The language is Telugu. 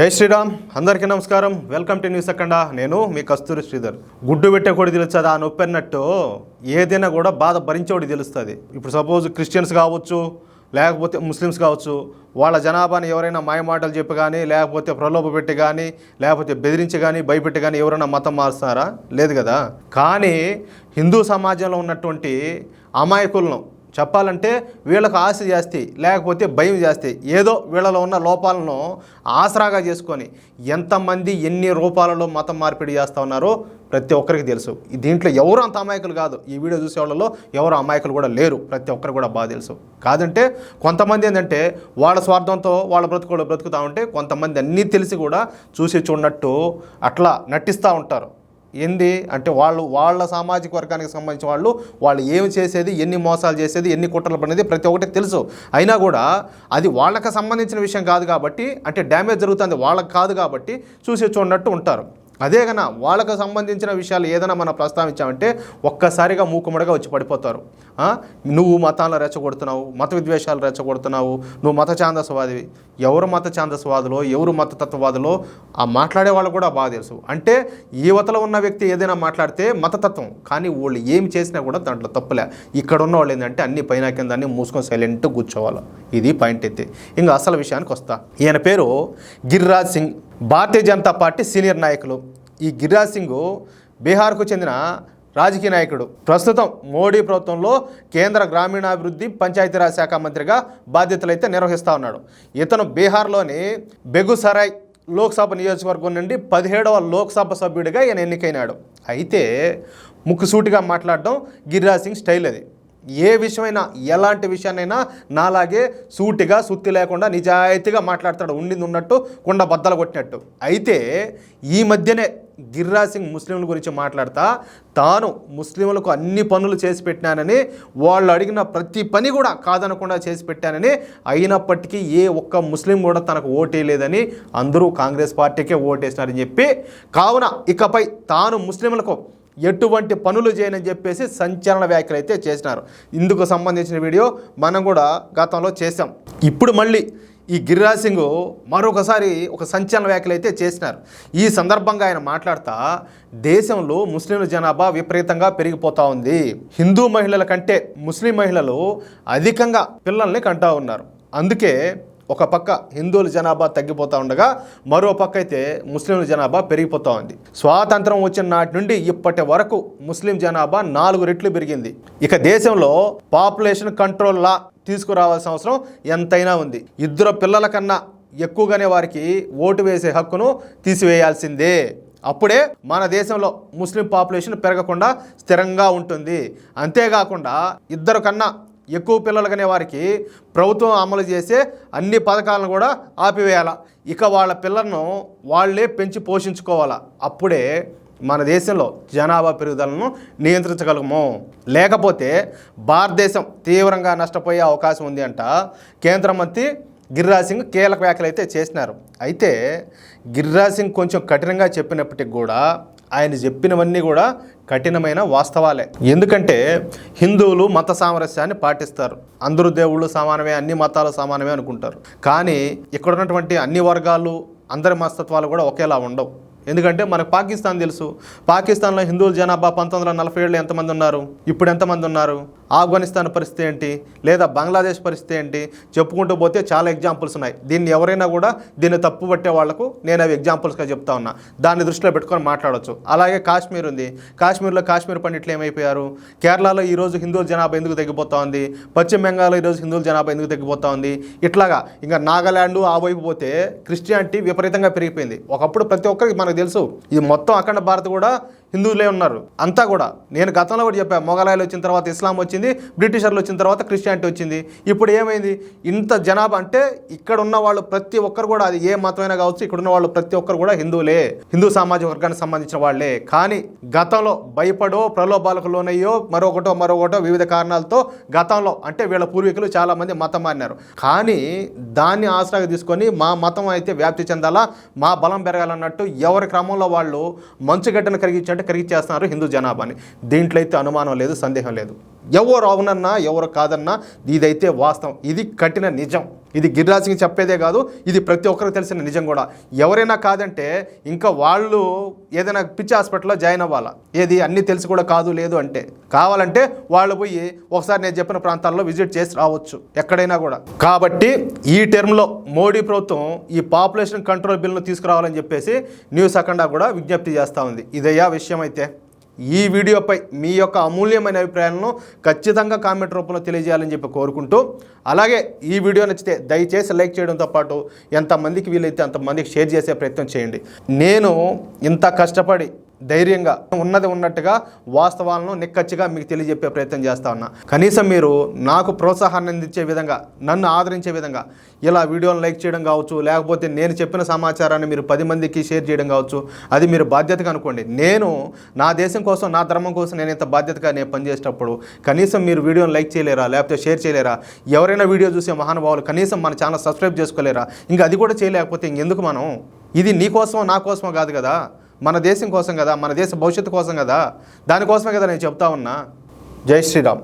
జై శ్రీరామ్. అందరికీ నమస్కారం. వెల్కమ్ టు న్యూస్ అక్కడ నేను మీ కస్తూరి శ్రీధర్. గుడ్డు పెట్టే కూడా తెలుస్తుంది ఆ నొప్పి అన్నట్టు ఏదైనా కూడా బాధ భరించేవాడు తెలుస్తుంది. ఇప్పుడు సపోజ్ క్రిస్టియన్స్ కావచ్చు లేకపోతే ముస్లిమ్స్ కావచ్చు వాళ్ళ జనాభాని ఎవరైనా మాయమాటలు చెప్పి కానీ లేకపోతే ప్రలోభ పెట్టి కానీ లేకపోతే బెదిరించి కానీ భయపెట్టి కానీ ఎవరైనా మతం మారుస్తారా? లేదు కదా. కానీ హిందూ సమాజంలో ఉన్నటువంటి అమాయకులను చెప్పాలంటే వీళ్ళకు ఆశ చేస్తాయి లేకపోతే భయం చేస్తాయి ఏదో వీళ్ళలో ఉన్న లోపాలను ఆసరాగా చేసుకొని ఎంతమంది ఎన్ని రూపాలలో మతం మార్పిడి చేస్తూ ఉన్నారో ప్రతి ఒక్కరికి తెలుసు. దీంట్లో ఎవరు అంత అమాయకులు కాదు. ఈ వీడియో చూసే వాళ్ళలో ఎవరు అమాయకులు కూడా లేరు. ప్రతి ఒక్కరు కూడా బాగా తెలుసు. కాదంటే కొంతమంది ఏంటంటే వాళ్ళ స్వార్థంతో వాళ్ళ బ్రతుకులు బ్రతుకుతూ ఉంటే కొంతమంది అన్నీ తెలిసి కూడా చూసి చూడనట్టు అట్లా నటిస్తూ ఉంటారు. ఏంది? అంటే వాళ్ళు వాళ్ళ సామాజిక వర్గానికి సంబంధించిన వాళ్ళు వాళ్ళు ఏమి చేసేది ఎన్ని మోసాలు చేసేది ఎన్ని కుట్రలు పడినది ప్రతి ఒక్కటి తెలుసు. అయినా కూడా అది వాళ్ళకి సంబంధించిన విషయం కాదు కాబట్టి అంటే డ్యామేజ్ జరుగుతుంది వాళ్ళకి కాదు కాబట్టి చూసి చూడనట్టు ఉంటారు. అదే కన్నా వాళ్ళకు సంబంధించిన విషయాలు ఏదైనా మనం ప్రస్తావించామంటే ఒక్కసారిగా మూకుమ్మడిగా వచ్చి పడిపోతారు. నువ్వు మతాలను రెచ్చగొడుతున్నావు మత విద్వేషాలు రెచ్చగొడుతున్నావు నువ్వు మత ఛాందస్వాదివి. ఎవరు మత ఛాందస్వాదులో ఎవరు మత తత్వవాదులో ఆ మాట్లాడే వాళ్ళు కూడా బాగా తెలుసు. అంటే యువతలో ఉన్న వ్యక్తి ఏదైనా మాట్లాడితే మతతత్వం కానీ వాళ్ళు ఏం చేసినా కూడా దాంట్లో తప్పులే. ఇక్కడ ఉన్న వాళ్ళు ఏంటంటే అన్ని పైన కింద అన్ని మూసుకొని సైలెంట్ కూర్చోవాలి. ఇది పాయింట్ అయితే. ఇంకా అసలు విషయానికి వస్తా. ఈయన పేరు గిరిరాజ్ సింగ్. భారతీయ జనతా పార్టీ సీనియర్ నాయకులు ఈ గిరిరాజ్ సింగ్ బీహార్కు చెందిన రాజకీయ నాయకుడు. ప్రస్తుతం మోడీ ప్రభుత్వంలో కేంద్ర గ్రామీణాభివృద్ధి పంచాయతీరాజ్ శాఖ మంత్రిగా బాధ్యతలు అయితే నిర్వహిస్తూ ఉన్నాడు. ఇతను బీహార్లోని బెగుసరాయ్ లోక్సభ నియోజకవర్గం నుండి పదిహేడవ లోక్సభ సభ్యుడిగా ఈయన ఎన్నికైనాడు. అయితే ముక్కుసూటిగా మాట్లాడడం గిరిరాజ్ సింగ్ స్టైల్ అది. ఏ విషయమైనా ఎలాంటి విషయాన్నైనా నాలాగే సూటిగా సుత్తి లేకుండా నిజాయితీగా మాట్లాడతాడు. ఉండింది ఉన్నట్టు కుండ బద్దలు కొట్టినట్టు. అయితే ఈ మధ్యనే గిర్రాజ్ సింగ్ ముస్లింల గురించి మాట్లాడతా తాను ముస్లింలకు అన్ని పనులు చేసి పెట్టినానని వాళ్ళు అడిగిన ప్రతి పని కూడా కాదనకుండా చేసి పెట్టానని అయినప్పటికీ ఏ ఒక్క ముస్లిం కూడా తనకు ఓటేయలేదని అందరూ కాంగ్రెస్ పార్టీకే ఓటేసినారని చెప్పి కావున ఇకపై తాను ముస్లింలకు ఎటువంటి పనులు చేయనని చెప్పేసి సంచలన వ్యాఖ్యలు అయితే చేసినారు. ఇందుకు సంబంధించిన వీడియో మనం కూడా గతంలో చేసాం ఇప్పుడు మళ్ళీ ఈ గిరిరాజ్ సింగ్ మరొకసారి ఒక సంచలన వ్యాఖ్యలు అయితే చేసినారు. ఈ సందర్భంగా ఆయన మాట్లాడుతా దేశంలో ముస్లింల జనాభా విపరీతంగా పెరిగిపోతూ ఉంది. హిందూ మహిళల కంటే ముస్లిం మహిళలు అధికంగా పిల్లల్ని కంటా ఉన్నారు. అందుకే ఒక పక్క హిందువుల జనాభా తగ్గిపోతూ ఉండగా మరో పక్క అయితే ముస్లింల జనాభా పెరిగిపోతూ ఉంది. స్వాతంత్రం వచ్చిన నాటి నుండి ఇప్పటి వరకు ముస్లిం జనాభా నాలుగు రెట్లు పెరిగింది. ఇక దేశంలో పాపులేషన్ కంట్రోల్ లా తీసుకురావాల్సిన అవసరం ఎంతైనా ఉంది. ఇద్దరు పిల్లల కన్నా ఎక్కువగానే వారికి ఓటు వేసే హక్కును తీసివేయాల్సిందే. అప్పుడే మన దేశంలో ముస్లిం పాపులేషన్ పెరగకుండా స్థిరంగా ఉంటుంది. అంతేకాకుండా ఇద్దరు కన్నా ఎక్కువ పిల్లలు కనే వారికి ప్రభుత్వం అమలు చేసే అన్ని పథకాలను కూడా ఆపివేయాల. ఇక వాళ్ళ పిల్లలను వాళ్ళే పెంచి పోషించుకోవాలా. అప్పుడే మన దేశంలో జనాభా పెరుగుదలను నియంత్రించగలము. లేకపోతే భారతదేశం తీవ్రంగా నష్టపోయే అవకాశం ఉంది అంట. కేంద్ర మంత్రి గిరిరాజ్ సింగ్ కీలక వ్యాఖ్యలు అయితే చేసినారు. అయితే గిరిరాజ్ సింగ్ కొంచెం కఠినంగా చెప్పినప్పటికి కూడా ఆయన చెప్పినవన్నీ కూడా కఠినమైన వాస్తవాలే. ఎందుకంటే హిందువులు మత సామరస్యాన్ని పాటిస్తారు. అందరూ దేవుళ్ళు సమానమే అన్ని మతాలు సమానమే అనుకుంటారు. కానీ ఇక్కడ ఉన్నటువంటి అన్ని వర్గాలు అందరి మనస్తత్వాలు కూడా ఒకేలా ఉండవు. ఎందుకంటే మనకు పాకిస్తాన్ తెలుసు. పాకిస్తాన్లో హిందువుల జనాభా పంతొమ్మిది వందల నలభై ఏళ్ళు ఎంతమంది ఉన్నారు? ఇప్పుడు ఎంతమంది ఉన్నారు? ఆఫ్ఘనిస్తాన్ పరిస్థితి ఏంటి? లేదా బంగ్లాదేశ్ పరిస్థితి ఏంటి? చెప్పుకుంటూ పోతే చాలా ఎగ్జాంపుల్స్ ఉన్నాయి. దీన్ని ఎవరైనా కూడా దీన్ని తప్పు పట్టే వాళ్ళకు నేను అవి ఎగ్జాంపుల్స్గా చెప్తా ఉన్నా. దాన్ని దృష్టిలో పెట్టుకొని మాట్లాడవచ్చు అలాగే కాశ్మీర్ ఉంది. కాశ్మీర్లో కాశ్మీర్ పండిట్లు ఏమైపోయారు? కేరళలో ఈరోజు హిందువుల జనాభా ఎందుకు తగ్గిపోతా ఉంది పశ్చిమ బెంగాల్లో ఈరోజు హిందువుల జనాభా ఎందుకు తగ్గిపోతా ఉంది ఇట్లాగా ఇంకా నాగాల్యాండ్ ఆ వైపు పోతే క్రిస్టియానిటీ విపరీతంగా పెరిగిపోయింది. ఒకప్పుడు ప్రతి ఒక్కరికి మనకు తెలుసు. ఇది మొత్తం అఖండ భారత్ కూడా హిందువులే ఉన్నారు. అంతా కూడా. నేను గతంలో కూడా చెప్పాను మొఘలాయలు వచ్చిన తర్వాత ఇస్లాం వచ్చింది బ్రిటిషర్లు వచ్చిన తర్వాత క్రిస్టియానిటీ వచ్చింది. ఇప్పుడు ఏమైంది? ఇంత జనాభా అంటే ఇక్కడ ఉన్న వాళ్ళు ప్రతి ఒక్కరు కూడా అది ఏ మతమైనా కావచ్చు ఇక్కడ ఉన్న వాళ్ళు ప్రతి ఒక్కరు కూడా హిందువులే. హిందూ సామాజిక వర్గానికి సంబంధించిన వాళ్ళే. కానీ గతంలో భయపడో ప్రలోభాలకు లోనయ్యో మరొకటో మరొకటో వివిధ కారణాలతో గతంలో అంటే వీళ్ళ పూర్వీకులు చాలా మంది మతం మారినారు. కానీ దాన్ని ఆసరాగా తీసుకొని మా మతం అయితే వ్యాప్తి చెందాలా మా బలం పెరగాలన్నట్టు ఎవరి క్రమంలో వాళ్ళు మంచుగడ్డను కరిగించంటే కరిగించేస్తున్నారు హిందూ జనాభాని. దీంట్లో అయితే అనుమానం లేదు సందేహం లేదు. ఎవరు అవునన్నా ఎవరు కాదన్నా ఇదైతే వాస్తవం. ఇది కఠిన నిజం. ఇది గిరిరాజుకి చెప్పేదే కాదు ఇది ప్రతి ఒక్కరికి తెలిసిన నిజం కూడా. ఎవరైనా కాదంటే ఇంకా వాళ్ళు ఏదైనా పిచ్చి హాస్పిటల్లో జాయిన్ అవ్వాలా? ఏది అన్నీ తెలిసి కూడా కాదు లేదు అంటే. కావాలంటే వాళ్ళు పోయి ఒకసారి నేను చెప్పిన ప్రాంతాల్లో విజిట్ చేసి రావచ్చు ఎక్కడైనా కూడా. కాబట్టి ఈ టర్మ్లో మోడీ ప్రభుత్వం ఈ పాపులేషన్ కంట్రోల్ బిల్ను తీసుకురావాలని చెప్పేసి న్యూస్ అఖండా కూడా విజ్ఞప్తి చేస్తూ ఉంది. ఇదయ్యా విషయం అయితే ఈ వీడియోపై మీ యొక్క అమూల్యమైన అభిప్రాయాలను ఖచ్చితంగా కామెంట్ రూపంలో తెలియజేయాలని చెప్పి కోరుకుంటూ అలాగే ఈ వీడియో నచ్చితే దయచేసి లైక్ చేయడంతో పాటు ఎంతమందికి వీలైతే అంతమందికి షేర్ చేసే ప్రయత్నం చేయండి. నేను ఇంత కష్టపడి ధైర్యంగా ఉన్నది ఉన్నట్టుగా వాస్తవాలను నిక్కచ్చిగా మీకు తెలియజెప్పే ప్రయత్నం చేస్తా ఉన్నా. కనీసం మీరు నాకు ప్రోత్సాహాన్ని అందించే విధంగా నన్ను ఆదరించే విధంగా ఇలా వీడియోను లైక్ చేయడం కావచ్చు లేకపోతే నేను చెప్పిన సమాచారాన్ని మీరు పది మందికి షేర్ చేయడం కావచ్చు అది మీరు బాధ్యతగా అనుకోండి. నేను నా దేశం కోసం నా ధర్మం కోసం నేను ఇంత బాధ్యతగా నేను పనిచేసేటప్పుడు కనీసం మీరు వీడియోని లైక్ చేయలేరా లేకపోతే షేర్ చేయలేరా? ఎవరైనా వీడియో చూసే మహానుభావులు కనీసం మన ఛానల్ సబ్స్క్రైబ్ చేసుకోలేరా? ఇంకా అది కూడా చేయలేకపోతే ఇంకెందుకు మనం? ఇది నీ నా కోసమో కాదు కదా. మన దేశం కోసం కదా మన దేశ భవిష్యత్తు కోసం కదా దానికోసమే కదా నేను చెప్తా ఉన్నా. జై శ్రీరామ్.